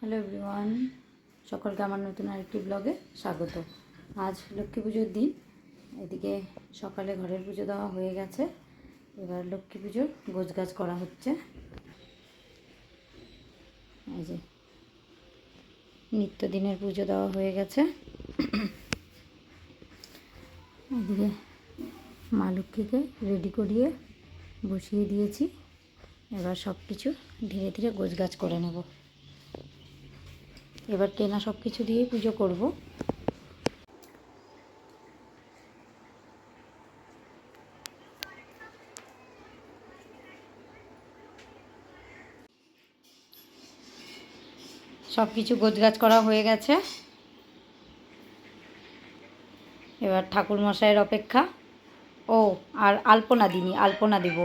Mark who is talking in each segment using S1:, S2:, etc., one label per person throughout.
S1: Hello everyone সকলকে আমার নতুন আরেকটি ব্লগে স্বাগত। আজ লক্ষ্মী পুজোর দিন। এদিকে সকালে ঘরের পুজো দেওয়া হয়ে গেছে। এবার লক্ষ্মী পুজোর গোছগাছ করা হচ্ছে। এই যে নিত্যদিনের পুজো দেওয়া হয়ে গেছে। এদিকে মা লক্ষ্মীকে রেডি করিয়ে বসিয়ে দিয়েছি। এবার সব কিছু ধীরে ধীরে গোছগাছ করে নেব। এবার কেনা সব কিছু দিয়েই পুজো করব। সব কিছু গোছগাছ করা হয়ে গেছে। এবার ঠাকুর মশাইয়ের অপেক্ষা। ও, আর আলপনা দিনি আলপনা দিব।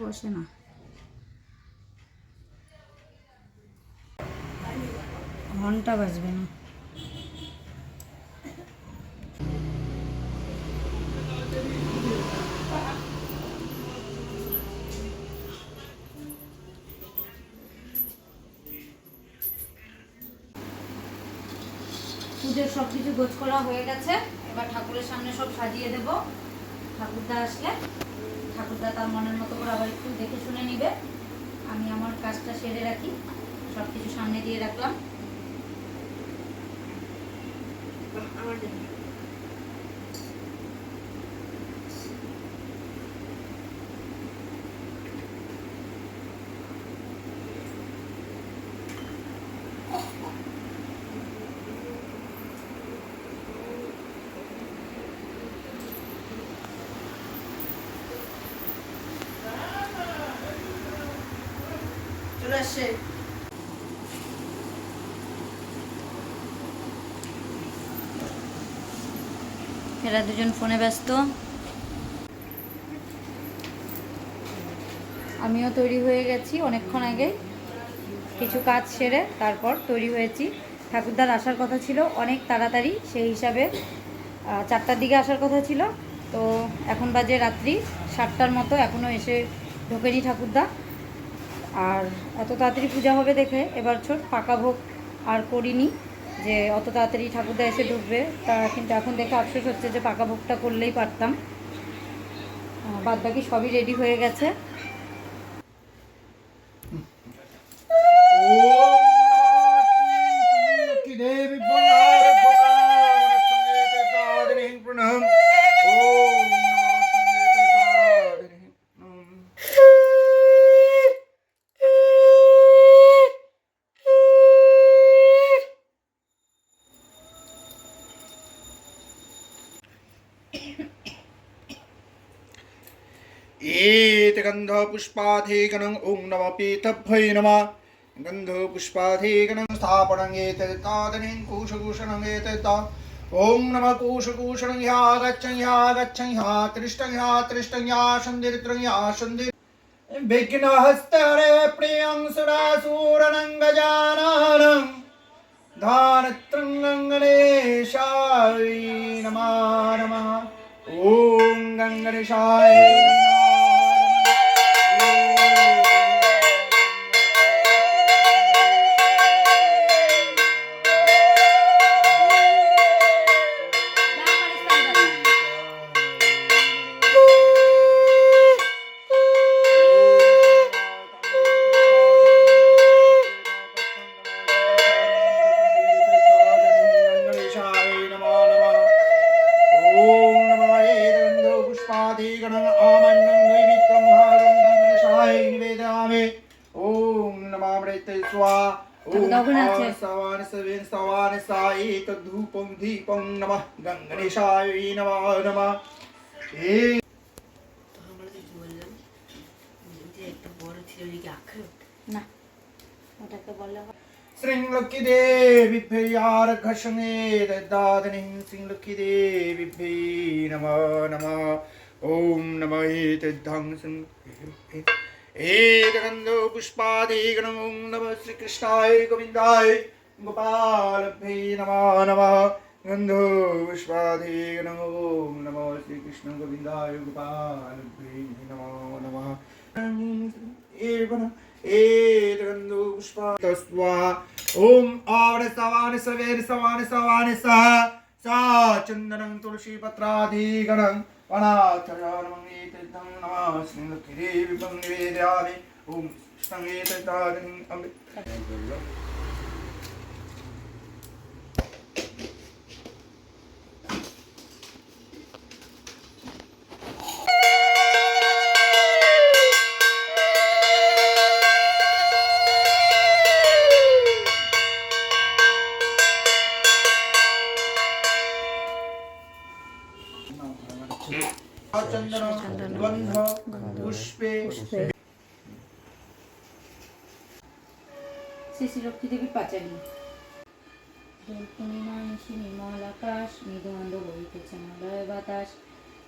S1: বসে না। ঘণ্টা বাজবে না। পুজোর সব কিছু গোছ করা হয়ে গেছে। এবার ঠাকুরের সামনে সব সাজিয়ে দেব। ঠাকুরদা আসলে ঠাকুরদা তার মনের মতো করে আবার একটু দেখে শুনে নিবে। আমি আমার কাজটা সেরে রাখি সব কিছু সামনে দিয়ে রাখলাম।
S2: চলে
S1: এরা দুজন ফোনে ব্যস্ত। আমিও তৈরি হয়ে গেছি অনেকক্ষণ আগে। কিছু কাজ সেরে তারপর তৈরি হয়েছি। ঠাকুরদার আসার কথা ছিল, অনেক তাড়াতাড়ি সেই হিসাবে চারটার দিকে আসার কথা ছিল। তো এখন বাজে রাত্রি, সাতটার মতো এখনও এসে ঢোকেনি ঠাকুরদা। আর এত তাড়াতাড়ি পূজা হবে দেখে এবার ছোট পাকা ভোগ আর করিনি যে অত তাড়াতাড়ি ঠাকুরদা এসে ঢুকবে। তা কিন্তু এখন দেখে আফসোস হচ্ছে যে পাকা ভোগটা করলেই পারতাম। বাদ বাকি সবই রেডি হয়ে গেছে।
S2: की ईत गन्धपुष्पाधिगणम् ॐ नमः पीतभ्यै नमः गन्धपुष्पाधिगणं स्थापनं एतदादनीं कुशभूषणम् एतत् ॐ नमः कुशभूषणं ह्या गच्छं ह्या गच्छं ह्या त्रिष्टं ह्या त्रिष्टं ह्या सन्धिर्त्रं ह्या सन्धिर् विघ्नहस्तरे प्रियं सुरासुरनङ्गजाननं धानत्रङ्गणेशाय नमः नमः ॐ गङ्गणेशाय एतद्धूपं दीपं नमः गणेशाय नमः नमः ए
S3: তো আমরা কিছু বললাম যে একটা বড় ছিল দিকে আখড়ে
S1: না ওটাকে বললে হবে
S2: श्रीलक्ष्मीदेविभ्यर्घशने ददादनिं श्रीलक्ष्मीदेविभ्यै नमः नमः ॐ नमः एतद्धं एतगन्धो पुष्पादिगणं ॐ नमः श्रीकृष्णाय गोविन्दाय गोपालभ्यै नमः नमः गन्धो पुष्पादिगणं ॐ नमः श्रीकृष्ण गोविन्दाय गोपालभ्यै नमो नमः एवं एतगन्धो पुष्पा ॐ आवन सवान सवेन सवान सवान सह सा चन्दनं तुलसीपत्राधिगणं वनाथराणमं एतद्धं नमः श्रीलक्ष्मीदेवीं निवेदयामि ॐ कृष्णं एतदादिनीम् अमृत
S1: শ্রী শ্রী লক্ষ্মী দেবী পাঁচালী দোল নির্মল আকাশ মৃদুমন্দ বহিতেছে মলয় বাতাস।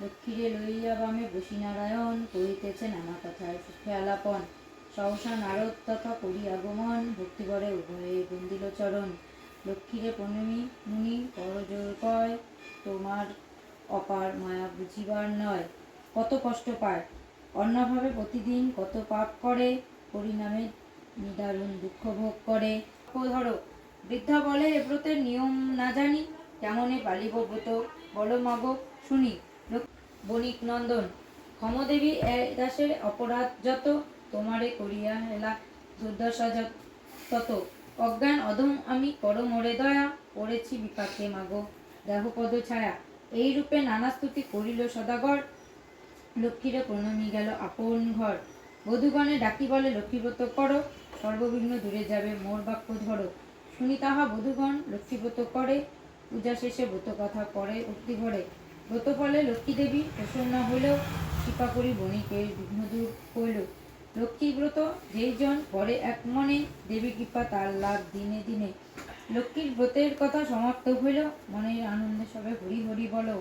S1: লক্ষ্মীরে লইয়া বামে বসি নারায়ণ করিতেছে নানা কথার সুখে আলাপন। সহসা নারদ তথা করি আগমন ভক্তিবরে উভয়ে বন্দিল চরণ। লক্ষ্মীরে প্রণমী মুনি করজোর কয় তোমার অপার মায়া বুঝিবার নয়। কত কষ্ট পায়। অন্যভাবে প্রতিদিন কত পাপ করে, পরিণামে নিদারুণ দুঃখ ভোগ করে। ধরো, বৃদ্ধা বলে এ ব্রতের নিয়ম না জানি, কেমনে পালিব ব্রত? বলো মাগো, শুনি। বণিক নন্দন, ক্ষমদেবী এ দাসের অপরাধ যত, তোমারে করিয়া হেলা দুর্দশা তত। অজ্ঞান অধম আমি করো মোরে দয়া, পড়েছি বিপাকে মাগো। দেহ পদ ছায়া এই রূপে নানা স্তুতি করিল সদাগর। লক্ষ্মীরে প্রণমী গেল আপন ঘর। বধূগণে ডাকি বলে লক্ষ্মীব্রত করো, সর্ববিঘ্ন দূরে যাবে, মোর বাক্য ধরো। শুনি তাহা বধূগণ লক্ষ্মীব্রত করে, পূজা শেষে ব্রত কথা পরে উক্তি ভরে। ব্রত ফলে লক্ষ্মী দেবী প্রসন্ন হইলেও, কৃপা করি বণিকের বিঘ্ন দূর হইল। লক্ষ্মী ব্রত যেই জন করে এক মনে, দেবী কৃপা তার লাভ দিনে দিনে। লক্ষ্মীর ব্রতের কথা সমাপ্ত হইল, মনের আনন্দে সবে হরি হরি বলো।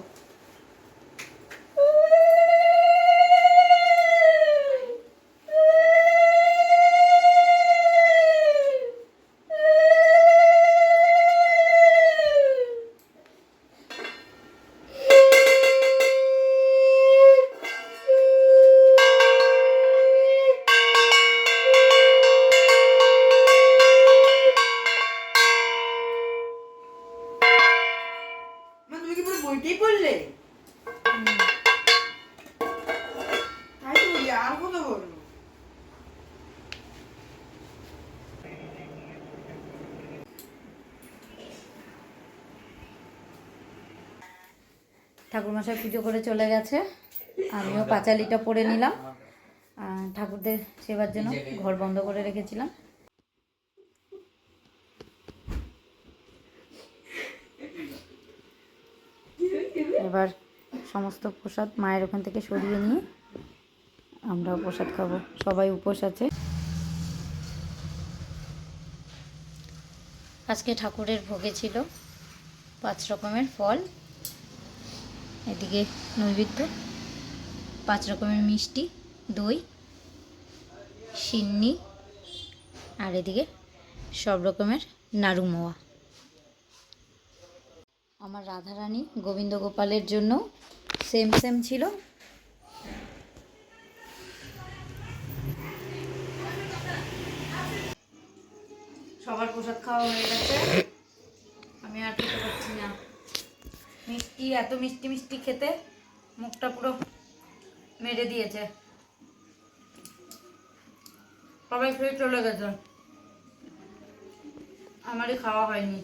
S1: ঠাকুরমশাই পুজো করে চলে গেছে। আমিও পাঁচালিটা পরে নিলাম। ঠাকুরদের সেবার জন্য ঘর বন্ধ করে রেখেছিলাম। এবার সমস্ত প্রসাদ মায়ের ওখান থেকে সরিয়ে নিয়ে আমরাও প্রসাদ খাব। সবাই উপোস আছে। আজকে ঠাকুরের ভোগে ছিল পাঁচ রকমের ফল। এদিকে নৈবেদ্য, পাঁচ রকমের মিষ্টি, দই, সিন্নি, আর এদিকে সব রকমের নাড়ু মোয়া। আমার রাধারানী গোবিন্দ গোপালের জন্য সেম সেম ছিল। সবার প্রসাদ খাওয়া হয়ে গেছে। আমি আর খেতে পারছি না। মিষ্টি, এত মিষ্টি মিষ্টি খেতে মুখটা পুরো মেরে দিয়েছে। সবাই খেয়ে চলে গেছে। আমারই খাওয়া হয়নি।